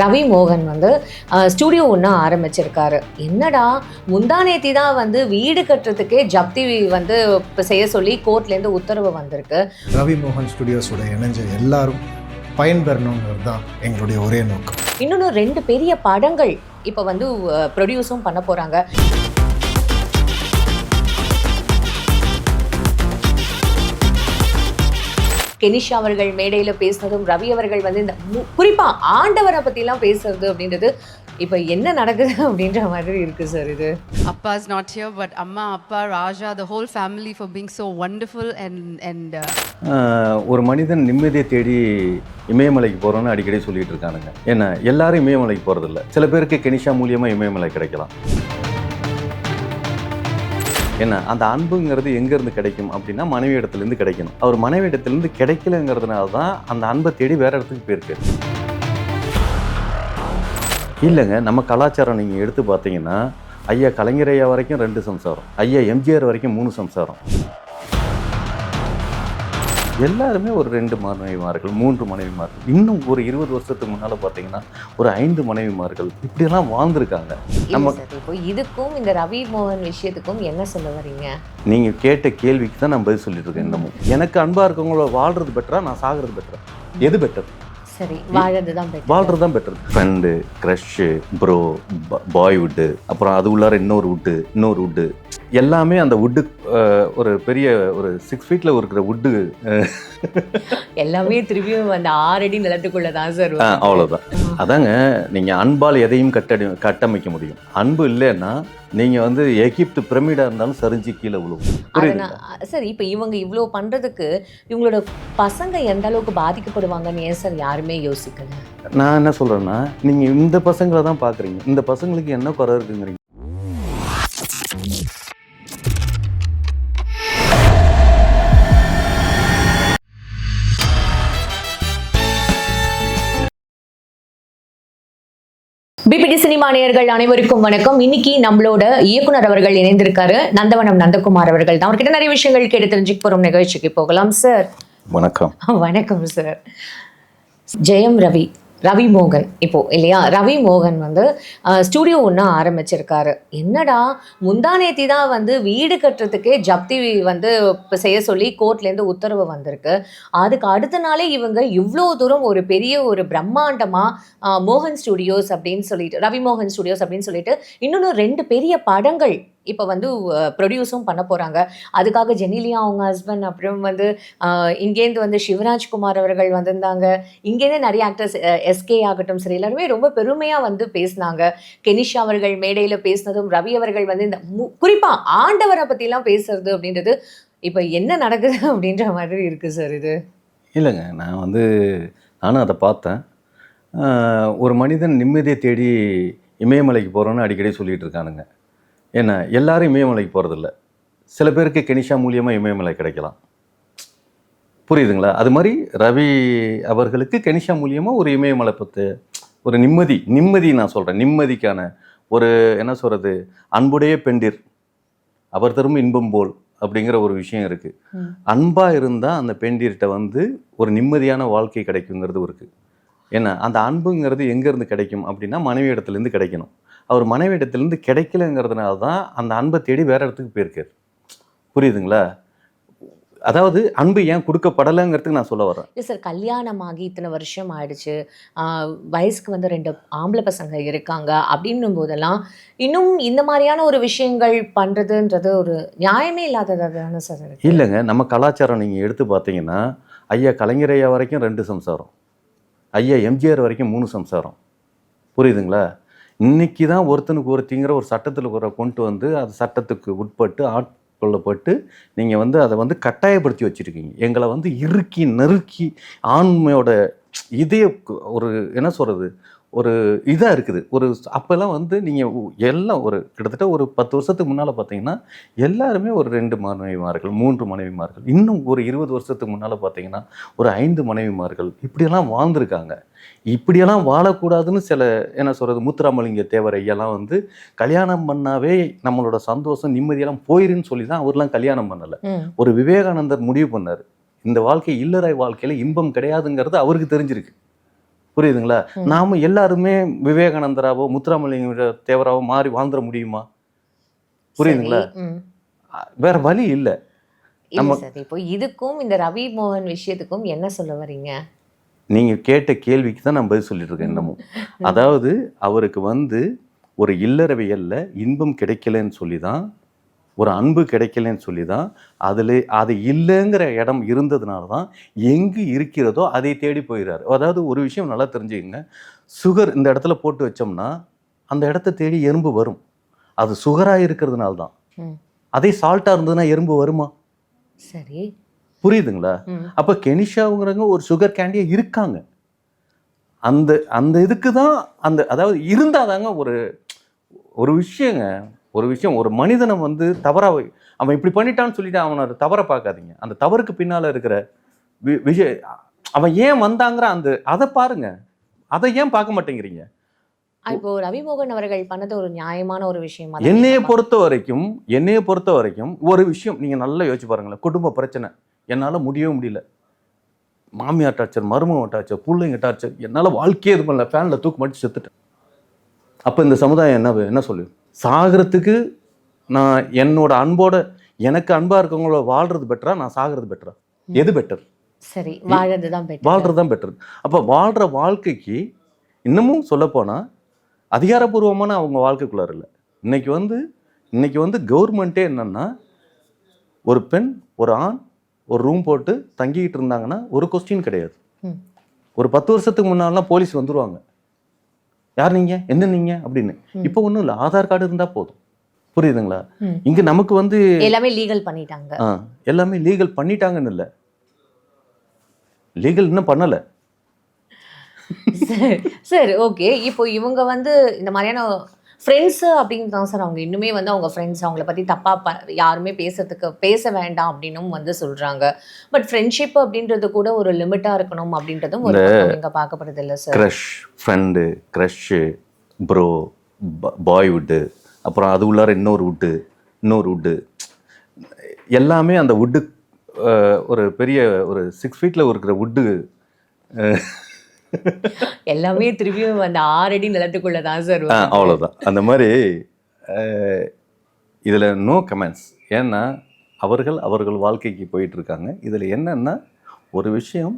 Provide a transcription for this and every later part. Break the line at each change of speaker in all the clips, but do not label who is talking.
ரவி மோகன் வந்து ஸ்டூடியோ ஒன்று ஆரம்பிச்சிருக்காரு. என்னடா முந்தானேத்தி தான் வந்து வீடு கட்டுறதுக்கே ஜப்தி வந்து இப்ப செய்ய சொல்லி கோர்ட்லேருந்து உத்தரவு வந்திருக்கு.
ரவி மோகன் ஸ்டுடியோஸோட இணைஞ்ச எல்லாரும் பயன்பெறணுங்கிறது தான் எங்களுடைய ஒரே நோக்கம்.
இன்னொன்று ரெண்டு பெரிய படங்கள் இப்போ வந்து ப்ரொடியூஸும் பண்ண போகிறாங்க கெனிஷா அவர்கள் மேடையில் பேசினதும் ரவி அவர்கள் வந்து இந்த மு- குறிப்பா ஆண்டவரை பற்றிலாம் பேசுறது அப்படின்றது இப்போ என்ன நடக்குது அப்படின்ற மாதிரி இருக்கு சார் இது.
not here, but Amma, Appa, Raja, the whole family for being so wonderful and and uh,
ஆஹ் ஒரு மனிதன் நிம்மதியை தேடி இமயமலைக்கு போகிறோன்னு அடிக்கடி சொல்லிட்டு இருக்கானுங்க. ஏன்னா எல்லாரும் இமயமலைக்கு போகிறதில்ல சில பேருக்கு கெனிஷா மூலியமாக இமயமலை கிடைக்கலாம். என்ன? அந்த அன்புங்கிறது எங்கேருந்து கிடைக்கும் அப்படின்னா மனைவி இடத்துலேருந்து கிடைக்கணும். அவர் மனைவி இடத்துலேருந்து கிடைக்கலங்கிறதுனால தான் அந்த அன்பை தேடி வேற இடத்துக்கு போயிருக்கு. இல்லைங்க நம்ம கலாச்சாரம் நீங்கள் எடுத்து பார்த்தீங்கன்னா ஐயா கலைஞர் ஐயா வரைக்கும் ரெண்டு சம்சாரம். ஐயா எம்ஜிஆர் வரைக்கும் மூணு சம்சாரம். எல்லாருமே ஒரு ரெண்டு மனைவிமார்கள் மூன்று மனைவிமார்கள். இன்னும் ஒரு இருபது வருஷத்துக்கு முன்னால் பார்த்தீங்கன்னா ஒரு ஐந்து மனைவிமார்கள் இப்படியெல்லாம் வாழ்ந்திருக்காங்க. நம்ம
இப்போ இதுக்கும் இந்த ரவி மோகன் விஷயத்துக்கும் என்ன சொல்ல வரீங்க?
நீங்கள் கேட்ட கேள்விக்கு தான் நான் பதில் சொல்லிட்டு இருக்கேன் இன்னமும். எனக்கு அன்பாக இருக்கவங்கள வாழ்றது பெட்டரா நான் சாகிறது பெட்டரா எது பெட்டர்
சரி வாழறது தான்.
வாழ்றது தான் better friend crush bro boy wood அப்புறம் அது உள்ளார இன்னொரு வுட்டு இன்னொரு வுட்டு எல்லாமே அந்த வுட்டு ஒரு பெரிய ஒரு சிக்ஸ் ஃபீட்டில் இருக்கிற வுட்டு
எல்லாமே திரும்பியும் அந்த ஆறடி நிலத்துக்குள்ள தான் சார்
ஆ, அவ்வளவுதான். அதாங்க நீங்கள் அன்பால் எதையும் கட்டடி கட்டமைக்க முடியும். அன்பு இல்லைன்னா நீங்கள் வந்து எகிப்து பிரமிடாக இருந்தாலும் சரிஞ்சு கீழே விழுவும்.
சார் இப்போ இவங்க இவ்வளோ பண்ணுறதுக்கு இவங்களோட பசங்க எந்த அளவுக்கு பாதிக்கப்படுவாங்கன்னு ஏன் சார் யாருமே யோசிக்கல?
நான் என்ன சொல்கிறேன்னா நீங்கள் இந்த பசங்களை தான் பார்க்குறீங்க இந்த பசங்களுக்கு என்ன குறை இருக்குங்கிறீங்க.
பிபிடி சினிமா நேயர்கள் அனைவருக்கும் வணக்கம். இன்னைக்கு நம்மளோட இயக்குனர் அவர்கள் இணைந்திருக்காரு. நந்தவனம் நந்தகுமார் அவர்கள் தான் அவர்கிட்ட நிறைய விஷயங்கள் கேட்டு தெரிஞ்சுக்க போறோம். நிகழ்ச்சிக்கு போகலாம் சார்
வணக்கம்.
வணக்கம் சார் ஜெயம் ரவி. ரவி மோகன். இப்போ இல்லையா? ரவி மோகன் வந்து ஸ்டூடியோ ஒன்று ஆரம்பிச்சிருக்காரு. என்னடா? முந்தானேத்தி தான் வந்து வீடு கட்டுறதுக்கே ஜப்தி வந்து செய்ய சொல்லி கோர்ட்லேருந்து உத்தரவு வந்திருக்கு. அதுக்கு அடுத்த நாளே இவங்க இவ்வளோ தூரம் ஒரு பெரிய ஒரு பிரம்மாண்டமாக மோகன் ஸ்டுடியோஸ் அப்படின்னு சொல்லிட்டு ரவி மோகன் ஸ்டுடியோஸ் அப்படின்னு சொல்லிட்டு இன்னொன்று ரெண்டு பெரிய படங்கள் இப்போ வந்து ப்ரொடியூஸும் பண்ண போகிறாங்க அதுக்காக ஜெனிலியா அவங்க ஹஸ்பண்ட் அப்புறம் வந்து இங்கேருந்து வந்து சிவராஜ்குமார் அவர்கள் வந்திருந்தாங்க. இங்கேருந்து நிறைய ஆக்டர்ஸ் எஸ்கே ஆகட்டும் சரி எல்லாருமே ரொம்ப பெருமையாக வந்து பேசினாங்க. கெனிஷா அவர்கள் மேடையில் பேசினதும் ரவி அவர்கள் வந்து இந்த மு- ஆண்டவரை பற்றிலாம் பேசுறது அப்படின்றது இப்போ என்ன நடக்குது அப்படின்ற மாதிரி இருக்குது சார் இது.
இல்லைங்க நான் வந்து நானும் அதை பார்த்தேன். ஒரு மனிதன் நிம்மதியை தேடி இமயமலைக்கு போகிறோன்னு அடிக்கடி சொல்லிகிட்டு இருக்கானுங்க. ஏன்னா எல்லாரும் இமயமலைக்கு போகிறதில்ல சில பேருக்கு கெனிஷா மூலியமாக இமயமலை கிடைக்கலாம். புரியுதுங்களா? அது மாதிரி ரவி அவர்களுக்கு கெனிஷா மூலியமாக ஒரு இமயமலை பற்றி ஒரு நிம்மதி நிம்மதி நான் சொல்கிறேன் நிம்மதிக்கான ஒரு என்ன சொல்கிறது அன்புடைய பெண்டிர். அவர் தரும் இன்பம் போல் அப்படிங்கிற ஒரு விஷயம் இருக்குது
ம்.
அன்பா இருந்தா அந்த பெண்டிர்கிட்ட வந்து ஒரு நிம்மதியான வாழ்க்கை கிடைக்குங்கிறது இருக்கு. ஏன்னா அந்த அன்புங்கிறது எங்க இருந்து கிடைக்கும் அப்படின்னா மனைவி இடத்துல இருந்து கிடைக்கணும். அவர் மனைவி இடத்துல இருந்து கிடைக்கலங்கிறதுனால தான் அந்த அன்பை தேடி வேற இடத்துக்கு போயிருக்காரு. புரியுதுங்களா? அதாவது அன்பு ஏன் கொடுக்கப்படலைங்கிறதுக்கு நான் சொல்ல வரேன்
இல்லை சார் கல்யாணமாகி இத்தனை வருஷம் ஆயிடுச்சு. வயசுக்கு வந்து ரெண்டு ஆம்பளை பசங்க இருக்காங்க அப்படின்னும் போதெல்லாம் இன்னும் இந்த மாதிரியான ஒரு விஷயங்கள் பண்றதுன்றது ஒரு நியாயமே இல்லாததாக தானே சார்
இல்லைங்க நம்ம கலாச்சாரம் நீங்கள் எடுத்து பார்த்தீங்கன்னா ஐயா கலைஞர் ஐயா வரைக்கும் ரெண்டு சம்சாரம். ஐயா எம்ஜிஆர் வரைக்கும் மூணு சம்சாரம். புரியுதுங்களா? இன்னைக்கு தான் ஒருத்தனுக்கு ஒருத்திங்கிற ஒரு சட்டத்தில் ஒரு கொண்டு வந்து அது சட்டத்துக்கு உட்பட்டு ஆட்கொள்ளப்பட்டு நீங்கள் வந்து அதை வந்து கட்டாயப்படுத்தி வச்சுருக்கீங்க. எங்களை வந்து இறுக்கி நெருக்கி ஆண்மையோட இதய ஒரு என்ன சொல்கிறது ஒரு இதாக இருக்குது. ஒரு அப்போல்லாம் வந்து நீங்கள் எல்லாம் ஒரு கிட்டத்தட்ட ஒரு பத்து வருஷத்துக்கு முன்னால் பார்த்தீங்கன்னா எல்லாருமே ஒரு ரெண்டு மனைவிமார்கள் மூன்று மனைவிமார்கள். இன்னும் ஒரு இருபது வருஷத்துக்கு முன்னால் பார்த்தீங்கன்னா ஒரு ஐந்து மனைவிமார்கள். இப்படியெல்லாம் வாழ்ந்திருக்காங்க. இப்படியெல்லாம் வாழக்கூடாதுன்னு சில என்ன சொல்கிறது முத்துராமலிங்க தேவர் ஐயெல்லாம் வந்து கல்யாணம் பண்ணாவே நம்மளோட சந்தோஷம் நிம்மதியெல்லாம் போயிருன்னு சொல்லி தான் அவர்லாம் கல்யாணம் பண்ணலை. ஒரு விவேகானந்தர் முடிவு பண்ணார். இந்த வாழ்க்கை இல்லறை வாழ்க்கையில் இன்பம் கிடையாதுங்கிறது அவருக்கு தெரிஞ்சிருக்கு. புரியுதுங்களா. நாம எல்லாருமே விவேகானந்தராவோ முத்துராமலிங்க தேவராவோ மாறி வாழ்ந்துட முடியுமா? புரியுதுங்களா. வேற வழி இல்ல. நம்ம-
இப்போ இதுக்கும் இந்த ரவி மோகன் விஷயத்துக்கும் என்ன சொல்ல வரீங்க?
நீங்க கேட்ட கேள்விக்கு தான் நான் பதில் சொல்லிட்டு இருக்கேன் இன்னமும். அதாவது அவருக்கு வந்து ஒரு இல்லறவியல்ல இன்பம் கிடைக்கலன்னு சொல்லி தான் ஒரு அன்பு கிடைக்கலன்னு சொல்லி தான் அதில் அது இல்லைங்கிற இடம் இருந்ததுனால தான் எங்கு இருக்கிறதோ அதை தேடி போயிடுறாரு அதாவது ஒரு விஷயம் நல்லா தெரிஞ்சுக்கங்க. சுகர் இந்த இடத்துல போட்டு வச்சோம்னா அந்த இடத்த தேடி எறும்பு வரும். அது சுகராக இருக்கிறதுனால தான். அதே சால்ட்டாக இருந்ததுன்னா எறும்பு வருமா?
சரி.
புரியுதுங்களா. அப்போ கெனிஷாங்கிறவங்க ஒரு சுகர் கேண்டியே இருக்காங்க. அந்த அந்த இதுக்கு தான் அந்த அதாவது இருந்தாதாங்க ஒரு ஒரு விஷயங்க. ஒரு விஷயம் ஒரு மனிதனை வந்து தவறாக அவன் இப்படி பண்ணிட்டான்னு சொல்லிட்டு அவனை தவறை பார்க்காதீங்க. அந்த தவறுக்கு பின்னால் இருக்கிற வி- விஷய அவன் ஏன் வந்தாங்கிற அந்த அதை பாருங்க. அதை ஏன் பார்க்க மாட்டேங்கிறீங்க?
இப்போ ரவி மோகன் அவர்கள் பண்ணது ஒரு நியாயமான ஒரு விஷயமா
என்னைய பொறுத்த வரைக்கும் என்னைய பொறுத்த வரைக்கும் ஒரு விஷயம் நீங்க நல்லா யோசிச்சு பாருங்களேன். குடும்ப பிரச்சனை. என்னால முடியவே முடியல. மாமியார் டார்ச்சர் மருமகன் டார்ச்சர் பிள்ளைங்க டார்ச்சர் என்னால வாழ்க்கையே இது பண்ணல. ஃபேன்ல தூக்கு மாட்டி செத்துட்டேன். அப்ப இந்த சமுதாயம் என்ன என்ன சொல்லு சாகிறதுக்கு நான் என்னோட அன்போட எனக்கு அன்பா இருக்கவங்களோட வாழ்றது பெட்டரா நான் சாகிறது பெட்டரா? எது பெட்டர்
சரி வாழறது தான் பெட்டர்
வாழ்றது தான் பெட்டர் அப்போ வாழ்கிற வாழ்க்கைக்கு இன்னமும் சொல்லப்போனால் அதிகாரப்பூர்வமான அவங்க வாழ்க்கைக்குள்ளார இல்லை. இன்னைக்கு வந்து இன்னைக்கு வந்து கவர்மெண்ட்டே என்னன்னா ஒரு பெண் ஒரு ஆண் ஒரு ரூம் போட்டு தங்கிக்கிட்டு இருந்தாங்கன்னா ஒரு கொஸ்டின் கிடையாது. ஒரு பத்து வருஷத்துக்கு முன்னாலாம் போலீஸ் வந்துருவாங்க. யார் நீங்க? என்ன நீங்க? அப்படின்னு. இப்போ ஒன்றும் இல்லை. ஆதார் கார்டு இருந்தா போதும். புரியுதுங்களா. இங்க நமக்கு வந்து
எல்லாமே லீகல் பண்ணிட்டாங்க.
ஆ, எல்லாமே லீகல் பண்ணிட்டாங்கன்னு இல்லை. லீகல் இன்னும் பண்ணலை.
சார் ஓகே இப்போ இவங்க வந்து இந்த மாதிரியான ஃப்ரெண்ட்ஸ் அப்படின்னு தான் சார் அவங்க இன்னுமே வந்து அவங்க ஃப்ரெண்ட்ஸ் அவங்கள பற்றி தப்பாக ப யாருமே பேசுறதுக்கு பேச வேண்டாம் அப்படின்னும் வந்து சொல்கிறாங்க பட் ஃப்ரெண்ட்ஷிப் அப்படின்றது கூட ஒரு லிமிட்டாக இருக்கணும் அப்படின்றதும் ஒரு இங்கே பார்க்கப்படுது இல்லை sir
crush friend crush bro boy wood அப்புறம் அது உள்ளார இன்னொரு வுட்டு இன்னொரு வுட்டு எல்லாமே அந்த வுட்டு ஒரு பெரிய ஒரு சிக்ஸ் ஃபீட்டில் இருக்கிற வுட்டு
எல்லாமே திரும்பியும் அந்த ஆறடி நிலத்துக்குள்ள தான் சார்
அவ்வளோதான் அந்த மாதிரி இதில் நோ கமெண்ட்ஸ் ஏன்னா அவர்கள் அவர்கள் வாழ்க்கைக்கு போயிட்டு இருக்காங்க இதில் என்னன்னா ஒரு விஷயம்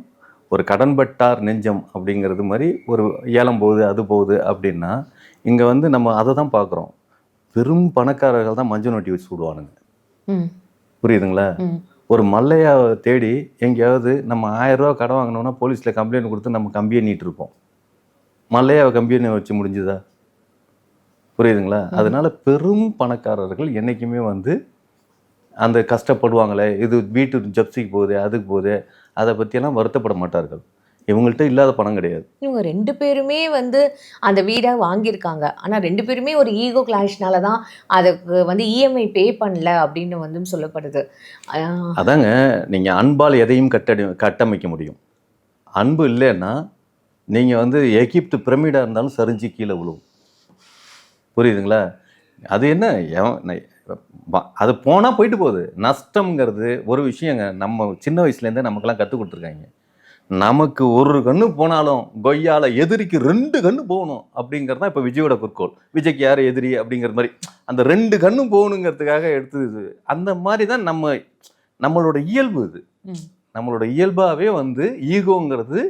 ஒரு கடன்பட்டார் நெஞ்சம் அப்படிங்கிறது மாதிரி ஒரு ஏலம் போகுது அது போகுது அப்படின்னா இங்கே வந்து நம்ம அதை தான் பார்க்குறோம். பெரும் பணக்காரர்கள் தான் மஞ்சள் நோட்டி வச்சு விடுவானுங்க. புரியுதுங்களா? ஒரு மல்லையாவை தேடி எங்கேயாவது நம்ம ஆயிரம் ரூபா கடன் வாங்கினோம்னா போலீஸில் கம்ப்ளைண்ட் கொடுத்து நம்ம கம்பியை நீட்டு இருப்போம் மல்லையாவை கம்பியை வச்சு முடிஞ்சுதா? புரியுதுங்களா? அதனால பெரும் பணக்காரர்கள் என்றைக்குமே வந்து அந்த கஷ்டப்படுவாங்களே இது வீட்டு ஜப்சிக்கு போகுது அதுக்கு போகுது அதை பற்றியெல்லாம் வருத்தப்பட மாட்டார்கள். இவங்கள்ட்ட இல்லாத பணம் கிடையாது.
இவங்க ரெண்டு பேருமே வந்து அந்த வீடை வாங்கியிருக்காங்க. ஆனால் ரெண்டு பேருமே ஒரு ஈகோ கிளாஷ்னால தான் அதுக்கு வந்து இஎம்ஐ பே பண்ணல அப்படின்னு வந்து சொல்லப்படுது.
அதாங்க நீங்கள் அன்பால் எதையும் கட்டடி கட்டமைக்க முடியும். அன்பு இல்லைன்னா நீங்கள் வந்து எகிப்து பிரமிடாக இருந்தாலும் சரிஞ்சு கீழே விழுவும். புரியுதுங்களா? அது என்ன? அது போனால் போயிட்டு போகுது. நஷ்டம்ங்கிறது ஒரு விஷயங்க. நம்ம சின்ன வயசுலேருந்தே நமக்கெல்லாம் கற்றுக் கொடுத்துருக்காங்க. நமக்கு ஒரு கண்ணு போனாலும் கொய்யால எதிரிக்கு ரெண்டு கண்ணு போகணும் அப்படிங்கிறது தான் இப்போ விஜயோட குறிக்கோள். விஜய்க்கு யார் எதிரி அப்படிங்கிற மாதிரி. அந்த ரெண்டு கண்ணும் போகணுங்கிறதுக்காக எடுத்தது அந்த மாதிரி தான் நம்ம நம்மளோட இயல்பு இது. நம்மளோட இயல்பாகவே வந்து ஈகோங்கிறது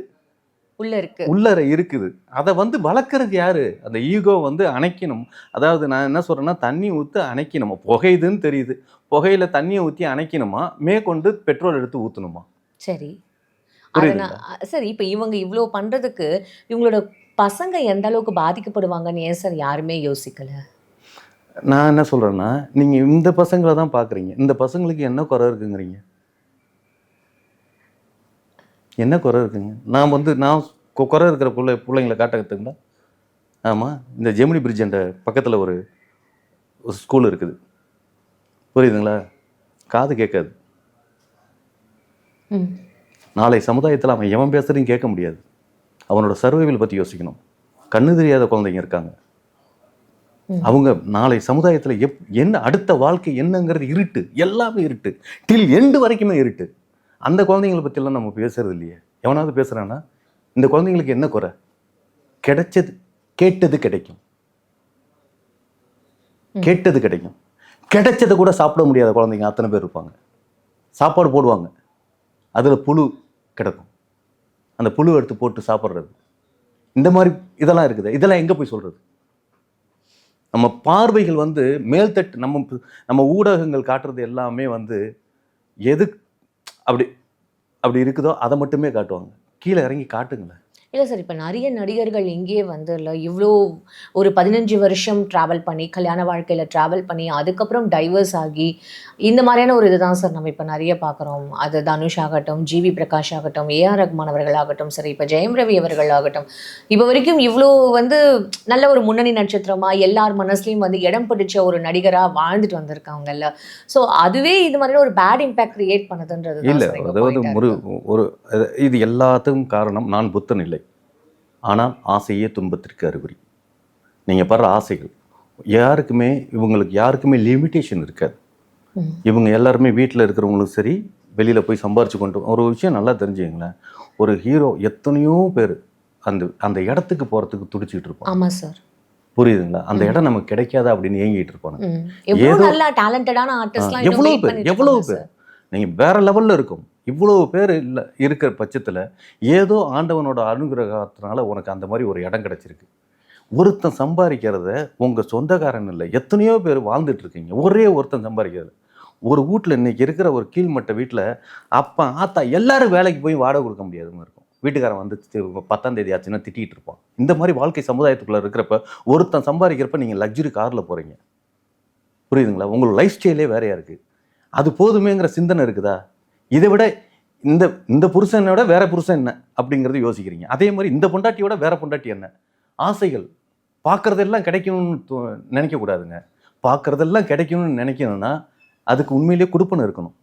உள்ள இருக்கு.
உள்ளர இருக்குது. அதை வந்து வளர்க்குறது யாரு? அந்த ஈகோ வந்து அணைக்கணும். அதாவது நான் என்ன சொல்றேன்னா தண்ணி ஊற்றி அணைக்கணும்? புகையுதுன்னு தெரியுது. புகையில தண்ணியை ஊற்றி அணைக்கணுமா? மேற்கொண்டு பெட்ரோல் எடுத்து ஊற்றணுமா
சரி? அதனால் சரி இப்போ இவங்க இவ்வளோ பண்ணுறதுக்கு இவங்களோட பசங்க எந்த அளவுக்கு பாதிக்கப்படுவாங்கன்னு ஏன் சார் யாருமே யோசிக்கல?
நான் என்ன சொல்றேன்னா நீங்க இந்த பசங்களை தான் பார்க்குறீங்க இந்த பசங்களுக்கு என்ன குறை இருக்குங்கிறீங்க? என்ன குறை இருக்குங்க? நான் வந்து நான் குறை இருக்கிற பிள்ளை பிள்ளைங்களை காட்ட கற்றுங்களா ஆமாம் இந்த ஜெமினி பிரிட்ஜ் என்ற பக்கத்தில் ஒரு ஒரு ஸ்கூல் இருக்குது. புரியுதுங்களா? காது கேட்காது. நாளை சமுதாயத்தில் அவன் எவன் பேசுறதையும் கேட்க முடியாது. அவனோட சர்வைவல் பற்றி யோசிக்கணும். கண்ணு தெரியாத குழந்தைங்க இருக்காங்க. அவங்க நாளை சமுதாயத்தில் எப் என்ன அடுத்த வாழ்க்கை என்னங்கிறது இருட்டு. எல்லாமே இருட்டு. டில் எண்டு வரைக்குமே இருட்டு. அந்த குழந்தைங்களை பற்றியெல்லாம் நம்ம பேசுறது இல்லையே. எவனாவது பேசுகிறான்னா இந்த குழந்தைங்களுக்கு என்ன குறை? கிடைச்சது கேட்டது கிடைக்கும். கேட்டது கிடைக்கும். கிடைச்சதை கூட சாப்பிட முடியாத குழந்தைங்க அத்தனை பேர் இருப்பாங்க. சாப்பாடு போடுவாங்க. அதில் புழு கிடக்கும். அந்த புழு எடுத்து போட்டு சாப்பிட்றது. இந்த மாதிரி இதெல்லாம் இருக்குது. இதெல்லாம் எங்கே போய் சொல்கிறது நம்ம பார்வைகள் வந்து மேல்தட்டு நம்ம நம்ம ஊடகங்கள் காட்டுறது எல்லாமே வந்து எது அப்படி அப்படி இருக்குதோ அதை மட்டுமே காட்டுவாங்க. கீழே இறங்கி காட்டுங்களேன்.
இல்லை சார் இப்போ நிறைய நடிகர்கள் இங்கேயே வந்து இல்லை இவ்வளோ ஒரு பதினஞ்சு வருஷம் ட்ராவல் பண்ணி கல்யாண வாழ்க்கையில் ட்ராவல் பண்ணி அதுக்கப்புறம் டைவர்ஸ் ஆகி இந்த மாதிரியான ஒரு இதுதான் சார் நம்ம இப்போ நிறைய பார்க்குறோம் அது தனுஷ் ஆகட்டும் ஜிவி பிரகாஷ் ஆகட்டும் ஏஆர் ரஹ்மான் அவர்கள் ஆகட்டும் சரி இப்போ ஜெயம் ரவி அவர்கள் ஆகட்டும். இப்போ வரைக்கும் இவ்வளோ வந்து நல்ல ஒரு முன்னணி நட்சத்திரமா எல்லார் மனசுலையும் வந்து இடம் பிடிச்ச ஒரு நடிகராக வாழ்ந்துட்டு வந்திருக்காங்கல்ல ஸோ அதுவே இது மாதிரியான ஒரு பேட் இம்பாக்ட் கிரியேட் பண்ணுதுன்றது தான்
இல்லை அதாவது ஒரு. ஒரு இது எல்லாத்துக்கும் காரணம் நான் புத்தன் இல்லை. ஆனால் ஆசையே துன்பத்திற்கு அறிகுறி நீங்கள் படுற ஆசைகள் யாருக்குமே இவங்களுக்கு யாருக்குமே லிமிட்டேஷன் இருக்காது. இவங்க எல்லாருமே வீட்டில் இருக்கிறவங்களும் சரி வெளியில் போய் சம்பாரிச்சு கொண்டு ஒரு விஷயம் நல்லா தெரிஞ்சுங்களேன் ஒரு ஹீரோ எத்தனையோ பேர் அந்த அந்த இடத்துக்கு போகிறதுக்கு துடிச்சிட்டு இருப்பான்
ஆமா சார்
புரியுதுங்களா? அந்த இடம் நமக்கு கிடைக்காதா அப்படின்னு ஏங்கிட்டு இருப்பாங்க
எவ்வளவு
பேர் எவ்வளவு பேர். நீங்கள் வேற லெவலில் இருக்கும். இவ்வளவு பேர் இல்லை இருக்கிற பட்சத்தில் ஏதோ ஆண்டவனோட அனுகிரகத்தினால உனக்கு அந்த மாதிரி ஒரு இடம் கிடச்சிருக்கு. ஒருத்தன் சம்பாதிக்கிறத உங்கள் சொந்தக்காரன் இல்லை எத்தனையோ பேர் வாழ்ந்துட்டு இருக்கீங்க. ஒரே ஒருத்தன் சம்பாதிக்கிறது. ஒரு வீட்டில் இன்னைக்கு இருக்கிற ஒரு கீழ்மட்ட வீட்டில் அப்பா ஆத்தா எல்லாரும் வேலைக்கு போய் வாடகை கொடுக்க முடியாதுன்னு இருக்கும். வீட்டுக்காரன் வந்து பத்தாம் தேதி ஆச்சுன்னா திட்டிகிட்டு இருப்பான். இந்த மாதிரி வாழ்க்கை சமுதாயத்துக்குள்ளே இருக்கிறப்ப ஒருத்தன் சம்பாதிக்கிறப்ப நீங்கள் லக்ஸுரி காரில் போகிறீங்க புரியுதுங்களா? உங்களோட லைஃப் ஸ்டைலே வேறையாக இருக்குது அது போதுமேங்கிற சிந்தனை இருக்குதா? இதை விட இந்த இந்த புருஷனோட வேற புருஷன் என்ன அப்படிங்கிறது யோசிக்கிறீங்க. அதே மாதிரி இந்த பொண்டாட்டியோட வேற பொண்டாட்டி என்ன? ஆசைகள். பார்க்கறதெல்லாம் கிடைக்கணும்னு நினைக்கக்கூடாதுங்க பார்க்கறதெல்லாம் கிடைக்கணும்னு நினைக்கணும்னா அதுக்கு உண்மையிலேயே குடுப்பனை இருக்கணும்.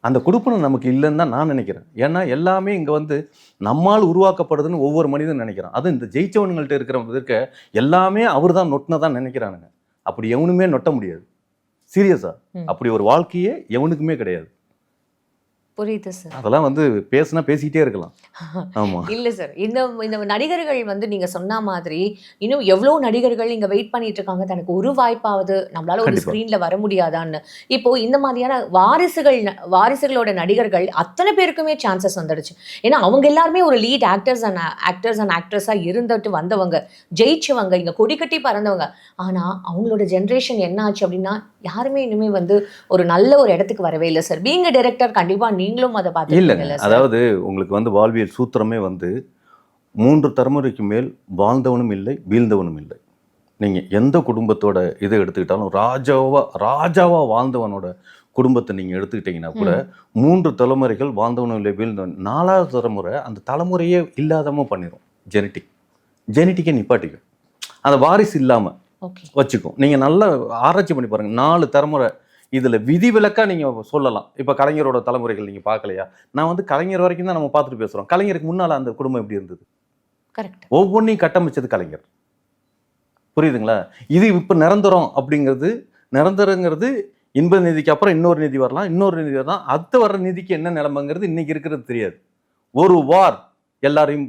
அந்த குடுப்பனை நமக்கு இல்லைன்னு தான் நான் நினைக்கிறேன். ஏன்னா எல்லாமே இங்கே வந்து நம்மால் உருவாக்கப்படுதுன்னு ஒவ்வொரு மனிதனும் நினைக்கிறான். அதுவும் இந்த ஜெயிச்சவனுங்கள்ட்ட இருக்கிற இருக்க எல்லாமே அவர் தான் நொட்டினதான் நினைக்கிறானுங்க. அப்படி எவனுமே நொட்ட முடியாது. சீரியஸா?
ம்.
அப்படி ஒரு வாழ்க்கையே எவனுக்குமே கிடையாது.
புரியுது சார்
அதெல்லாம் வந்து பேசுனா பேசிக்கிட்டே இருக்கலாம். ஆமா.
இல்ல சார் இந்த இந்த நடிகர்கள் வந்து நீங்க சொன்ன மாதிரி இன்னும் எவ்வளோ நடிகர்கள் இங்க வெயிட் பண்ணிட்டு இருக்காங்க? தனக்கு ஒரு வாய்ப்பாவது நம்மளால ஒரு. ஸ்க்ரீன்ல வர முடியாதான்னு. இப்போ இந்த மாதிரியான வாரிசுகள் வாரிசுகளோட நடிகர்கள் அத்தனை பேருக்குமே சான்சஸ் வந்துடுச்சு. ஏன்னா அவங்க எல்லாருமே ஒரு lead actors and actors and ஆக்ட்ரஸா இருந்துட்டு வந்தவங்க ஜெயிச்சவங்க இங்க கொடி கட்டி பறந்தவங்க. ஆனா அவங்களோட ஜென்ரேஷன் என்ன ஆச்சு அப்படின்னா யாருமே இனிமே வந்து ஒரு நல்ல ஒரு இடத்துக்கு வரவே இல்லை சார் பீங்க டைரக்டர் கண்டிப்பா நீங்களும் அதை பார்த்துருக்கீங்கல்ல சார்
அதாவது உங்களுக்கு வந்து வாழ்வியல் சூத்திரமே வந்து மூன்று தலைமுறைக்கு மேல் வாழ்ந்தவனும் இல்லை வீழ்ந்தவனும் இல்லை. நீங்க எந்த குடும்பத்தோட இதை எடுத்துக்கிட்டாலும் ராஜாவா ராஜாவா வாழ்ந்தவனோட குடும்பத்தை நீங்க எடுத்துக்கிட்டீங்கன்னா கூட மூன்று தலைமுறைகள் வாழ்ந்தவனும் இல்லை வீழ்ந்தவன் நாலாவது தலைமுறை அந்த தலைமுறையே இல்லாதம பண்ணிடும் ஜெனட்டிக் ஜெனட்டிக்கை நிப்பாட்டிக்கும். அந்த வாரிசு இல்லாம
ஓகே.
வச்சுக்கும். நீங்கள் நல்லா ஆராய்ச்சி பண்ணி பாருங்க. நாலு தலைமுறை இதில் விதிவிலக்கா நீங்கள் சொல்லலாம். இப்போ கலைஞரோட தலைமுறைகள் நீங்கள் பார்க்கலையா? நான் வந்து கலைஞர் வரைக்கும் தான் நம்ம பார்த்துட்டு பேசுகிறோம் கலைஞருக்கு முன்னால் அந்த குடும்பம் எப்படி இருந்தது?
கரெக்ட்
ஒவ்வொன்றையும் கட்டமைச்சது கலைஞர். புரியுதுங்களா? இது இப்போ நிரந்தரம் அப்படிங்கிறது நிரந்தரங்கிறது இன்ப நிதிக்கு அப்புறம் இன்னொரு நிதி வரலாம் இன்னொரு நிதி வரலாம். அடுத்து வர்ற நிதிக்கு என்ன நிலைமைங்கிறது இன்னைக்கு இருக்கிறது தெரியாது. ஒரு வார் எல்லாரையும்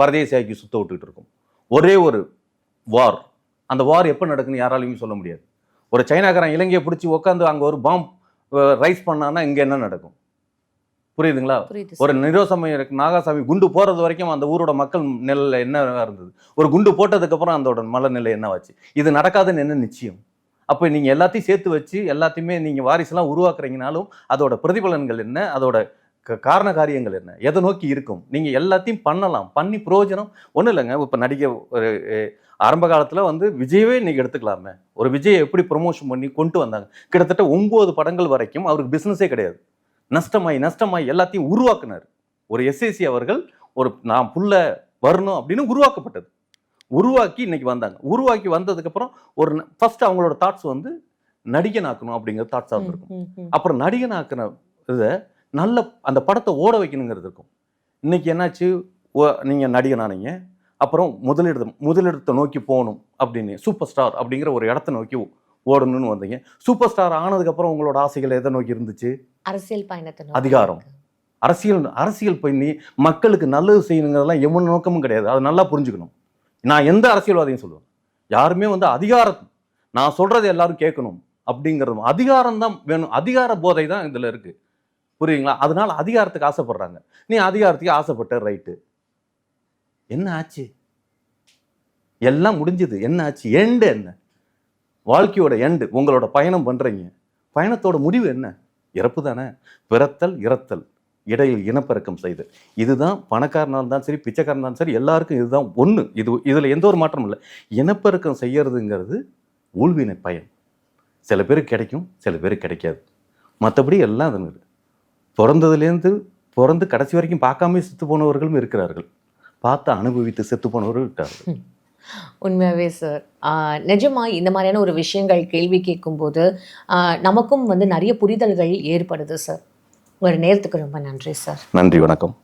பரதேசியாக்கி சுத்த விட்டுட்டு இருக்கும். ஒரே ஒரு வார் அந்த வார் எப்போ நடக்குன்னு யாராலையும் சொல்ல முடியாது. ஒரு சைனாக்காரன் இலங்கையை பிடிச்சி உட்காந்து அங்கே ஒரு பாம் ரைஸ் பண்ணான்னா இங்கே என்ன நடக்கும்? புரியுதுங்களா?
புரியுது
ஒரு நிரோசமய நாகாசாமி குண்டு போறது வரைக்கும் அந்த ஊரோட மக்கள் நிலையில என்ன இருந்தது? ஒரு குண்டு போட்டதுக்கு அப்புறம் அதோட மல நிலை என்னவாச்சு? இது நடக்காதுன்னு என்ன நிச்சயம்? அப்போ நீங்க எல்லாத்தையும் சேர்த்து வச்சு எல்லாத்தையுமே நீங்க வாரிசுலாம் உருவாக்குறீங்கனாலும் அதோட பிரதிபலன்கள் என்ன? அதோட காரண காரியங்கள் என்ன? எதை நோக்கி இருக்கும்? நீங்க எல்லாத்தையும் பண்ணலாம். பண்ணி பிரயோஜனம் ஒன்றும் இல்லைங்க. இப்போ நடிகை ஒரு ஆரம்ப காலத்துல வந்து விஜயவே இன்னைக்கு எடுத்துக்கலாமே. ஒரு விஜயை எப்படி ப்ரொமோஷன் பண்ணி கொண்டு வந்தாங்க? கிட்டத்தட்ட ஒன்பது படங்கள் வரைக்கும் அவருக்கு பிசினஸே கிடையாது. நஷ்டமாய் நஷ்டமாய் எல்லாத்தையும் உருவாக்குனார். ஒரு எஸ்ஏசி அவர்கள் ஒரு நான் புள்ள வரணும் அப்படின்னு உருவாக்கப்பட்டது. உருவாக்கி இன்னைக்கு வந்தாங்க. உருவாக்கி வந்ததுக்கு அப்புறம் ஒரு ஃபர்ஸ்ட் அவங்களோட தாட்ஸ் வந்து நடிகன் ஆக்கணும் அப்படிங்கிற தாட்ஸாக இருந்திருக்கும். அப்புறம் நடிகன் ஆக்கின இதை நல்ல அந்த படத்தை ஓட வைக்கணுங்கிறது இருக்கும். இன்னைக்கு என்னாச்சு? ஓ- நீங்க நடிகன் ஆனீங்க அப்புறம் முதலிடத்தை முதலிடத்தை நோக்கி போகணும் அப்படின்னு சூப்பர் ஸ்டார் அப்படிங்கிற ஒரு இடத்த நோக்கி ஓடணும்னு வந்தீங்க. சூப்பர் ஸ்டார் ஆனதுக்கப்புறம் உங்களோட ஆசைகள் எதை நோக்கி இருந்துச்சு?
அரசியல் பயணத்தை
அதிகாரம். அரசியல் அரசியல் பண்ணி மக்களுக்கு நல்லது செய்யணுங்கிறதெல்லாம் எவன் நோக்கமும் கிடையாது. அதை நல்லா புரிஞ்சுக்கணும். நான் எந்த அரசியல்வாதியும் சொல்லுவேன். யாருமே வந்து அதிகாரம் நான் சொல்றதை எல்லாரும் கேட்கணும் அப்படிங்கிறது அதிகாரம் தான் வேணும். அதிகார போதை தான் இதுல இருக்கு. புரியுங்களா அதனால அதிகாரத்துக்கு ஆசைப்படுறாங்க. நீ அதிகாரத்துக்கு ஆசைப்பட்ட ரைட்டு என்ன ஆச்சு? எல்லாம் முடிஞ்சது. என்ன ஆச்சு? எண்டு என்ன? வாழ்க்கையோட எண்டு உங்களோட பயணம் பண்ணுறீங்க பயணத்தோட முடிவு என்ன? இறப்பு தானே? பிறத்தல் இறத்தல். இடையில் இனப்பெருக்கம் செய்து. இதுதான் பணக்காரனாக இருந்தாலும் சரி பிச்சைக்காரனாக இருந்தாலும் சரி எல்லாருக்கும் இதுதான் ஒன்று இது இதில் எந்த ஒரு மாற்றமும் இல்லை. இனப்பெருக்கம் செய்யறதுங்கிறது ஊழ்வினை பயன். சில பேருக்கு கிடைக்கும் சில பேருக்கு கிடைக்காது. மற்றபடி எல்லாம் அதுங்க. பிறந்ததுலேருந்து பிறந்து கடைசி வரைக்கும் பார்க்காம செத்து போனவர்களும் இருக்கிறார்கள். பார்த்து அனுபவித்து செத்து போனவர்கள் இருக்கார்கள்
உண்மையாகவே சார் நிஜமா இந்த மாதிரியான ஒரு விஷயங்கள் கேள்வி கேட்கும்போது நமக்கும் வந்து நிறைய புரிதல்கள் ஏற்படுது சார் உங்களோட நேரத்துக்கு ரொம்ப நன்றி சார்
நன்றி வணக்கம்.